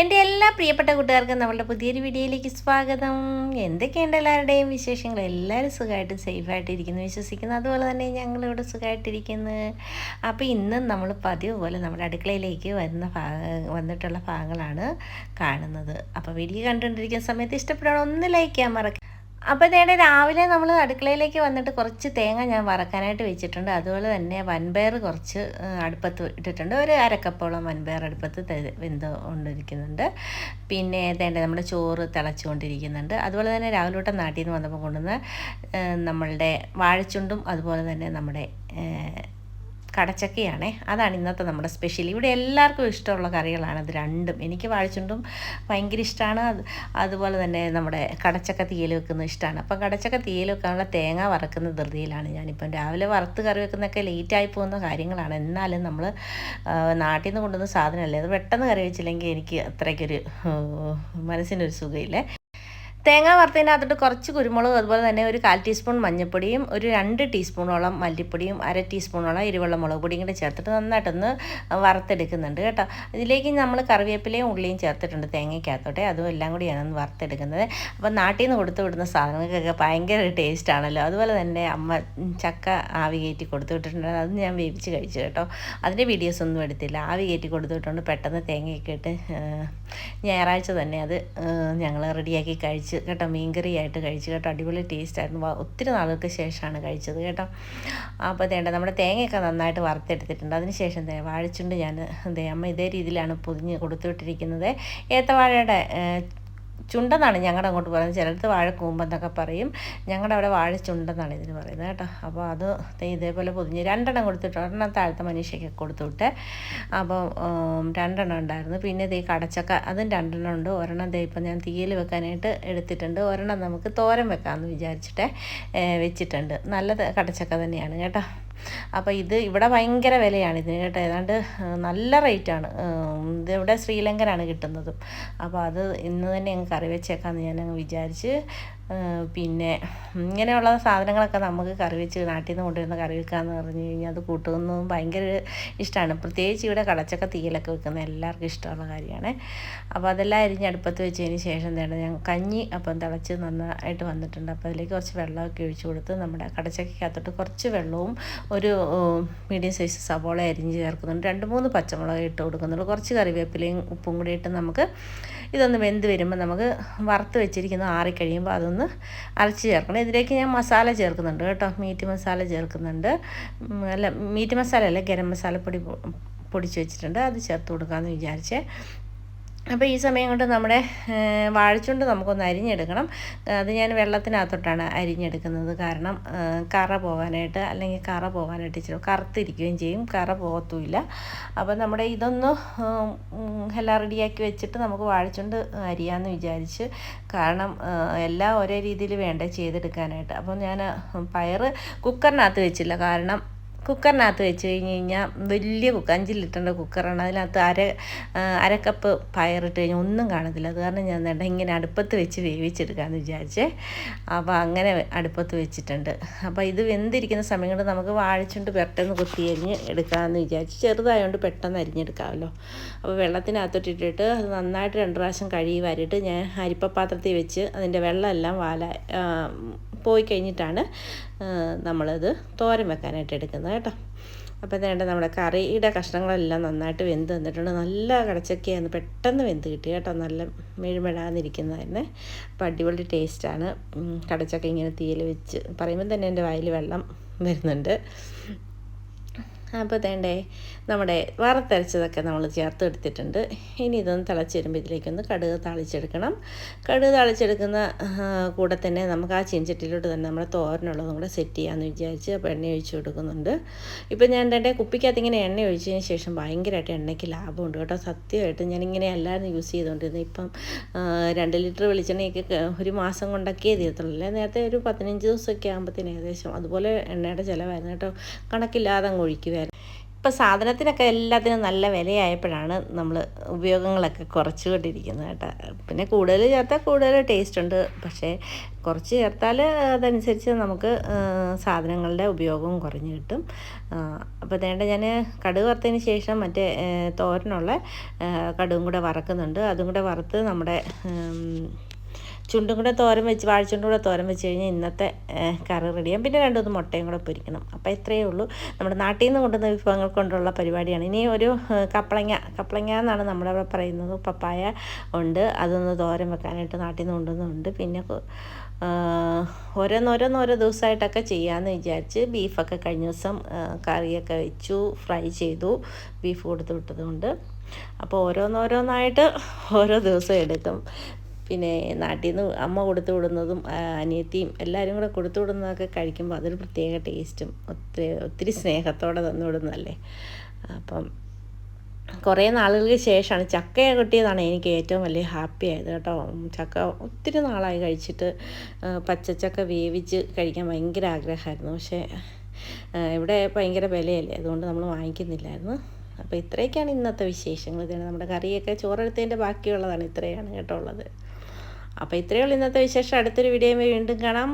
എന്റെ എല്ലാ പ്രിയപ്പെട്ട കൂട്ടുകാർക്കും നമ്മളുടെ പുതിയൊരു വീഡിയോയിലേക്ക് സ്വാഗതം. എന്തൊക്കെയുണ്ട് എല്ലാവരുടെയും വിശേഷങ്ങൾ? എല്ലാവരും സുഖമായിട്ടും സേഫായിട്ട് ഇരിക്കുന്നു വിശ്വസിക്കുന്നു. അതുപോലെ തന്നെ ഞങ്ങളിവിടെ സുഖമായിട്ടിരിക്കുന്നു. അപ്പോൾ ഇന്ന് നമ്മൾ പതിവ് പോലെ നമ്മുടെ അടുക്കളയിലേക്ക് വരുന്ന വന്നിട്ടുള്ള ഭാഗങ്ങളാണ് കാണുന്നത്. അപ്പോൾ വീഡിയോ കണ്ടുകൊണ്ടിരിക്കുന്ന സമയത്ത് ഇഷ്ടപ്പെടണം ഒന്ന് ലൈക്ക് ചെയ്യാൻ മറക്ക അപ്പോൾ നേടെ രാവിലെ നമ്മൾ അടുക്കളയിലേക്ക് വന്നിട്ട് കുറച്ച് തേങ്ങ ഞാൻ വറക്കാനായിട്ട് വെച്ചിട്ടുണ്ട്. അതുപോലെ തന്നെ വൻപയർ കുറച്ച് അടുപ്പത്ത് ഇട്ടിട്ടുണ്ട്. ഒരു അരക്കപ്പോളം വൻപയർ അടുപ്പത്ത് വെന്ത് കൊണ്ടിരിക്കുന്നുണ്ട്. പിന്നെ തേണ്ട നമ്മുടെ ചോറ് തിളച്ചുകൊണ്ടിരിക്കുന്നുണ്ട്. അതുപോലെ തന്നെ രാവിലെ തൊട്ട് നാട്ടിൽ നിന്ന് വന്നപ്പോൾ കൊണ്ടുവന്ന് നമ്മളുടെ വാഴച്ചുണ്ടും അതുപോലെ തന്നെ നമ്മുടെ കടച്ചക്കയാണേ. അതാണ് ഇന്നത്തെ നമ്മുടെ സ്പെഷ്യൽ ഇവിടെ എല്ലാവർക്കും ഇഷ്ടമുള്ള കറികളാണ്. അത് രണ്ടും. എനിക്ക് വാഴച്ചുണ്ടും ഭയങ്കര ഇഷ്ടമാണ് അത് അതുപോലെ തന്നെ നമ്മുടെ കടച്ചക്ക തീയൽ വെക്കുന്ന ഇഷ്ടമാണ് അപ്പം കടച്ചക്ക തീയൽ വെക്കാനുള്ള തേങ്ങ വറക്കുന്ന ധൃതിയിലാണ് ഞാനിപ്പം. രാവിലെ വറുത്ത് കറി വെക്കുന്നതൊക്കെ ലേറ്റായി പോകുന്ന കാര്യങ്ങളാണ്. എന്നാലും നമ്മൾ നാട്ടിൽ നിന്ന് കൊണ്ടുവന്ന സാധനമല്ലേ? അത് പെട്ടെന്ന് കറി വെച്ചില്ലെങ്കിൽ എനിക്ക് അത്രയ്ക്കൊരു മനസ്സിനൊരു സുഖമില്ലേ? തേങ്ങ വറുത്തതിനകത്തോട്ട് കുറച്ച് കുരുമുളക് അതുപോലെ തന്നെ ഒരു കാൽ ടീസ്പൂൺ മഞ്ഞൾപ്പൊടിയും ഒരു രണ്ട് ടീസ്പൂണോളം മല്ലിപ്പൊടിയും അര ടീസ്പൂണോളം ഇരുവെള്ള മുളക് പൊടിയും കൂടെ ചേർത്തിട്ട് നന്നായിട്ടൊന്ന് വറുത്തെടുക്കുന്നുണ്ട് കേട്ടോ. ഇതിലേക്ക് നമ്മൾ കറിവേപ്പിലയും ഉള്ളിയും ചേർത്തിട്ടുണ്ട് തേങ്ങയ്ക്കകത്തോട്ടെ. അതും എല്ലാം കൂടിയാണ് ഒന്ന് വറുത്തെടുക്കുന്നത്. അപ്പോൾ നാട്ടിൽ നിന്ന് കൊടുത്തു വിടുന്ന സാധനങ്ങൾക്കൊക്കെ ഭയങ്കര ടേസ്റ്റ് ആണല്ലോ. അതുപോലെ തന്നെ അമ്മ ചക്ക ആവി കയറ്റി കൊടുത്തു വിട്ടിട്ടുണ്ട്. അത് ഞാൻ വേവിച്ച് കഴിച്ചു കേട്ടോ. അതിന്റെ വീഡിയോസ് ഒന്നും എടുത്തില്ല. ആവി കയറ്റി കൊടുത്തു പെട്ടെന്ന് തേങ്ങയൊക്കെ ഇട്ട് ഞായറാഴ്ച തന്നെ അത് ഞങ്ങൾ റെഡിയാക്കി കഴിച്ച്. കേട്ടോ മീൻകറിയായിട്ട് കഴിച്ചു കേട്ടോ അടിപൊളി ടേസ്റ്റ് ആയിരുന്നു. ഒത്തിരി നാളുകൾക്ക് ശേഷമാണ് കഴിച്ചത് കേട്ടോ. അപ്പോൾ തേണ്ട നമ്മുടെ തേങ്ങയൊക്കെ നന്നായിട്ട് വറുത്തെടുത്തിട്ടുണ്ട്. അതിന് ശേഷം ദേ വാഴച്ചുണ്ട് ഞാൻ അമ്മ ഇതേ രീതിയിലാണ് പൊതിഞ്ഞ് കൊടുത്തുവിട്ടിരിക്കുന്നത്. ഏത്തവാഴയുടെ ചുണ്ടെന്നാണ് ഞങ്ങളുടെ അങ്ങോട്ട് പറയുന്നത്. ചിലടത്ത് വാഴ കൂമ്പെന്നൊക്കെ പറയും. ഞങ്ങളുടെ അവിടെ വാഴ ചുണ്ടെന്നാണ് ഇതിന് പറയുന്നത് കേട്ടോ. അപ്പോൾ അത് ഇതേപോലെ പൊതിഞ്ഞ് രണ്ടെണ്ണം കൊടുത്തിട്ട് ഒരെണ്ണം താഴത്തെ മനുഷ്യക്ക് കൊടുത്തുവിട്ടെ അപ്പം അപ്പോൾ രണ്ടെണ്ണം ഉണ്ടായിരുന്നു. പിന്നെ ദേ കടച്ചക്ക അതും രണ്ടെണ്ണം ഉണ്ട്. ഒരെണ്ണം ദേ ഇപ്പം ഞാൻ തീയിൽ വെക്കാനായിട്ട് എടുത്തിട്ടുണ്ട്. ഒരെണ്ണം നമുക്ക് തോരൻ വെക്കാമെന്ന് വിചാരിച്ചിട്ട് വെച്ചിട്ടുണ്ട്. നല്ല കടച്ചക്ക തന്നെയാണ് കേട്ടോ. അപ്പോൾ ഇത് ഇവിടെ ഭയങ്കര വിലയാണ് ഇതിന് കേട്ടോ. ഏതാണ്ട് നല്ല റേറ്റാണ് ഇത് ഇവിടെ ശ്രീലങ്കനാണ് കിട്ടുന്നത്. അപ്പോൾ അത് ഇന്ന് തന്നെ അങ്ങ് കറി വെച്ചേക്കാമെന്ന് അങ്ങ് വിചാരിച്ച് പിന്നെ ഇങ്ങനെയുള്ള സാധനങ്ങളൊക്കെ നമുക്ക് കറി വെച്ച് നാട്ടിൽ നിന്ന് കൊണ്ടുവരുന്ന കറി വെക്കാമെന്ന് പറഞ്ഞു കഴിഞ്ഞാൽ അത് കൂട്ടുന്നതും ഭയങ്കര ഇഷ്ടമാണ് പ്രത്യേകിച്ച് ഇവിടെ കടച്ചക്ക തീയിലൊക്കെ വെക്കുന്ന എല്ലാവർക്കും ഇഷ്ടമുള്ള കാര്യമാണ്. അപ്പോൾ അതെല്ലാം അരിഞ്ഞ് അടുപ്പത്ത് വെച്ചതിന് ശേഷം എന്താണ് ഞാൻ കഞ്ഞി അപ്പം തിളച്ച് നന്നായിട്ട് വന്നിട്ടുണ്ട്. അപ്പോൾ അതിലേക്ക് കുറച്ച് വെള്ളമൊക്കെ ഒഴിച്ച് കൊടുത്ത് നമ്മുടെ കടച്ചക്കകത്തോട്ട് കുറച്ച് വെള്ളവും ഒരു മീഡിയം സൈസ് സവോള അരിഞ്ഞ് ചേർക്കുന്നുണ്ട്. രണ്ട് മൂന്ന് പച്ചമുളക് ഇട്ട് കൊടുക്കുന്നുണ്ട്. കുറച്ച് കറിവേപ്പിലയും ഉപ്പും കൂടി ഇട്ട് നമുക്ക് ഇതൊന്ന് വെന്ത് വരുമ്പോൾ നമുക്ക് വറുത്ത് വെച്ചിരിക്കുന്ന ആറിക്കഴിയുമ്പോൾ അതൊന്ന് അരച്ച് ചേർക്കണം. ഇതിലേക്ക് ഞാൻ മസാല ചേർക്കുന്നുണ്ട് കേട്ടോ. മീറ്റ് മസാല ചേർക്കുന്നുണ്ട്. അല്ല മീറ്റ് മസാല അല്ല ഗരം മസാല പൊടി പൊടിച്ച് വെച്ചിട്ടുണ്ട്. അത് ചേർത്ത് കൊടുക്കാമെന്ന് വിചാരിച്ചേ. അപ്പോൾ ഈ സമയം കൊണ്ട് നമ്മുടെ വാഴച്ചുണ്ട് നമുക്കൊന്ന് അരിഞ്ഞെടുക്കണം. അത് ഞാൻ വെള്ളത്തിനകത്തോട്ടാണ് അരിഞ്ഞെടുക്കുന്നത്. കാരണം കറ പോകാനായിട്ട് അല്ലെങ്കിൽ കറ പോകാനായിട്ട് ഇച്ചിരി കറുത്തിരിക്കുകയും ചെയ്യും. കറ പോകത്തുമില്ല. അപ്പോൾ നമ്മുടെ ഇതൊന്ന് എല്ലാം റെഡിയാക്കി വെച്ചിട്ട് നമുക്ക് വാഴച്ചുണ്ട് അരിയാമെന്ന് വിചാരിച്ച് കാരണം എല്ലാം ഒരേ രീതിയിൽ വേണ്ട ചെയ്തെടുക്കാനായിട്ട്. അപ്പോൾ ഞാൻ പയറ് കുക്കറിനകത്ത് വെച്ചില്ല. കാരണം കുക്കറിനകത്ത് വെച്ച് കഴിഞ്ഞ് കഴിഞ്ഞാൽ വലിയ കുക്കർ അഞ്ച് ലിറ്ററിന്റെ കുക്കറാണ്. അതിനകത്ത് അര അരക്കപ്പ് പയറിട്ട് കഴിഞ്ഞാൽ ഒന്നും കാണത്തില്ല. അത് കാരണം ഞാൻ നേട്ടം ഇങ്ങനെ അടുപ്പത്ത് വെച്ച് വേവിച്ചെടുക്കാമെന്ന് വിചാരിച്ചേ. അപ്പോൾ അങ്ങനെ അടുപ്പത്ത് വെച്ചിട്ടുണ്ട്. അപ്പോൾ ഇത് വെന്തിരിക്കുന്ന സമയം കൊണ്ട് നമുക്ക് വാഴച്ചുണ്ട് പെട്ടെന്ന് കുത്തി അരിഞ്ഞ് എടുക്കാമെന്ന് വിചാരിച്ച് ചെറുതായതുകൊണ്ട് പെട്ടെന്ന് അരിഞ്ഞെടുക്കാമല്ലോ. അപ്പോൾ വെള്ളത്തിനകത്തോട്ടിട്ടിട്ട് അത് നന്നായിട്ട് രണ്ട് പ്രാവശ്യം കഴുകി വരിട്ട് ഞാൻ അരിപ്പപ്പാത്രത്തിൽ വെച്ച് അതിന്റെ വെള്ളമെല്ലാം വാല പോയി കഴിഞ്ഞിട്ടാണ് നമ്മളത് തോരൻ വെക്കാനായിട്ട് എടുക്കുന്നത് കേട്ടോ. അപ്പോൾ വേണ്ട നമ്മുടെ കറിയുടെ കഷ്ണങ്ങളെല്ലാം നന്നായിട്ട് വെന്ത് വന്നിട്ടുണ്ട്. നല്ല കടച്ചക്കയായിരുന്നു. പെട്ടെന്ന് വെന്ത് കിട്ടി കേട്ടോ. നല്ല മെഴുമെഴാന്നിരിക്കുന്നതായിരുന്നു അപ്പോൾ അടിപൊളി ടേസ്റ്റാണ്. കടച്ചക്ക ഇങ്ങനെ തീയിൽ വെച്ച് പറയുമ്പോൾ തന്നെ എന്റെ വായിൽ വെള്ളം വരുന്നുണ്ട്. അപ്പോൾ തേണ്ടേ നമ്മുടെ വറുത്തരച്ചതൊക്കെ നമ്മൾ ചേർത്ത് എടുത്തിട്ടുണ്ട്. ഇനി ഇതൊന്ന് തിളച്ച് വരുമ്പോൾ ഇതിലേക്കൊന്ന് കടുക് താളിച്ചെടുക്കണം. കടുക് താളിച്ചെടുക്കുന്ന കൂടെ തന്നെ നമുക്ക് ആ ചീൻചട്ടിയിലോട്ട് തന്നെ നമ്മുടെ തോരനുള്ളതും കൂടെ സെറ്റ് ചെയ്യാമെന്ന് വിചാരിച്ച് അപ്പോൾ എണ്ണ ഒഴിച്ച് കൊടുക്കുന്നുണ്ട്. ഇപ്പോൾ ഞാൻ എന്റെ കുപ്പിക്കകത്ത് ഇങ്ങനെ എണ്ണ ഒഴിച്ചതിന് ശേഷം ഭയങ്കരമായിട്ട് എണ്ണയ്ക്ക് ലാഭമുണ്ട് കേട്ടോ. സത്യമായിട്ട് ഞാനിങ്ങനെ എല്ലാവരും യൂസ് ചെയ്തുകൊണ്ടിരുന്നത് ഇപ്പം രണ്ട് ലിറ്റർ വെളിച്ചെണ്ണയൊക്കെ ഒരു മാസം കൊണ്ടൊക്കെ തീർത്തുള്ളൂ. നേരത്തെ ഒരു പതിനഞ്ച് ദിവസമൊക്കെ ആകുമ്പോഴത്തേന് ഏകദേശം അതുപോലെ എണ്ണയുടെ ചിലവായിരുന്നു കേട്ടോ. കണക്കില്ലാതെ അങ്ങ് ഒഴിക്കുമായിരുന്നു ഇപ്പോൾ സാധനത്തിനൊക്കെ എല്ലാത്തിനും നല്ല വിലയായപ്പോഴാണ് നമ്മൾ ഉപയോഗങ്ങളൊക്കെ കുറച്ചുകൊണ്ടിരിക്കുന്നത് കേട്ടോ. പിന്നെ കൂടുതൽ ചേർത്താൽ കൂടുതൽ ടേസ്റ്റ് ഉണ്ട് പക്ഷേ കുറച്ച് ചേർത്താൽ അതനുസരിച്ച് നമുക്ക് സാധനങ്ങളുടെ ഉപയോഗവും കുറഞ്ഞു കിട്ടും. അപ്പോൾ തേണ്ട ഞാൻ കടുക് വറുത്തതിന് ശേഷം മറ്റേ തോരനുള്ള കടുകും കൂടെ വറക്കുന്നുണ്ട്. അതും കൂടെ വറുത്ത് നമ്മുടെ ചുണ്ടും കൂടെ തോരൻ വെച്ച് വാഴച്ചുണ്ടും കൂടെ തോരൻ വെച്ച് കഴിഞ്ഞാൽ ഇന്നത്തെ കറി റെഡിയാകും പിന്നെ രണ്ടു മൂന്ന് മുട്ടയും കൂടെ പൊരിക്കണം. അപ്പോൾ ഇത്രയേ ഉള്ളൂ. നമ്മുടെ നാട്ടിൽ നിന്ന് കൊണ്ടുവന്ന വിഭവങ്ങൾ കൊണ്ടുള്ള പരിപാടിയാണ്. ഇനി ഒരു കപ്പളങ്ങ കപ്പളങ്ങ എന്നാണ് നമ്മുടെ അവിടെ പറയുന്നത്. പപ്പായ ഉണ്ട്. അതൊന്ന് തോരൻ വെക്കാനായിട്ട് നാട്ടിൽ നിന്ന് കൊണ്ടുവന്നുണ്ട്. പിന്നെ ഓരോന്നോരോന്നോരോ ദിവസമായിട്ടൊക്കെ ചെയ്യാമെന്ന് വിചാരിച്ച് ബീഫൊക്കെ കഴിഞ്ഞ ദിവസം കറിയൊക്കെ വെച്ചു ഫ്രൈ ചെയ്തു ബീഫ് കൊടുത്ത് വിട്ടതുകൊണ്ട്. അപ്പോൾ ഓരോന്നോരോന്നായിട്ട് ഓരോ ദിവസം എടുക്കും. പിന്നെ നാട്ടിൽ നിന്ന് അമ്മ കൊടുത്തു വിടുന്നതും അനിയത്തിയും എല്ലാവരും കൂടെ കൊടുത്തു വിടുന്നതൊക്കെ കഴിക്കുമ്പോൾ അതൊരു പ്രത്യേക ടേസ്റ്റും ഒത്തിരി ഒത്തിരി സ്നേഹത്തോടെ തന്നു വിടുന്നതല്ലേ? അപ്പം കുറേ നാളുകൾക്ക് ശേഷമാണ് ചക്ക കിട്ടിയതാണ് എനിക്ക് ഏറ്റവും വലിയ ഹാപ്പി ആയത് കേട്ടോ. ചക്ക ഒത്തിരി നാളായി കഴിച്ചിട്ട് പച്ചച്ചക്ക വേവിച്ച് കഴിക്കാൻ ഭയങ്കര ആഗ്രഹമായിരുന്നു. പക്ഷേ ഇവിടെ ഭയങ്കര വിലയല്ലേ? അതുകൊണ്ട് നമ്മൾ വാങ്ങിക്കുന്നില്ലായിരുന്നു. അപ്പോൾ ഇത്രയൊക്കെയാണ് ഇന്നത്തെ വിശേഷങ്ങൾ. ഇതാണ് നമ്മുടെ കറിയൊക്കെ ചോറെടുത്തതിന്റെ ബാക്കിയുള്ളതാണ് ഇത്രയാണ് കേട്ടോ ഉള്ളത്. അപ്പോൾ ഇത്രയേ ഉള്ളൂ ഇന്നത്തെ വിശേഷം. അടുത്തൊരു വീഡിയോ വീണ്ടും കാണാം.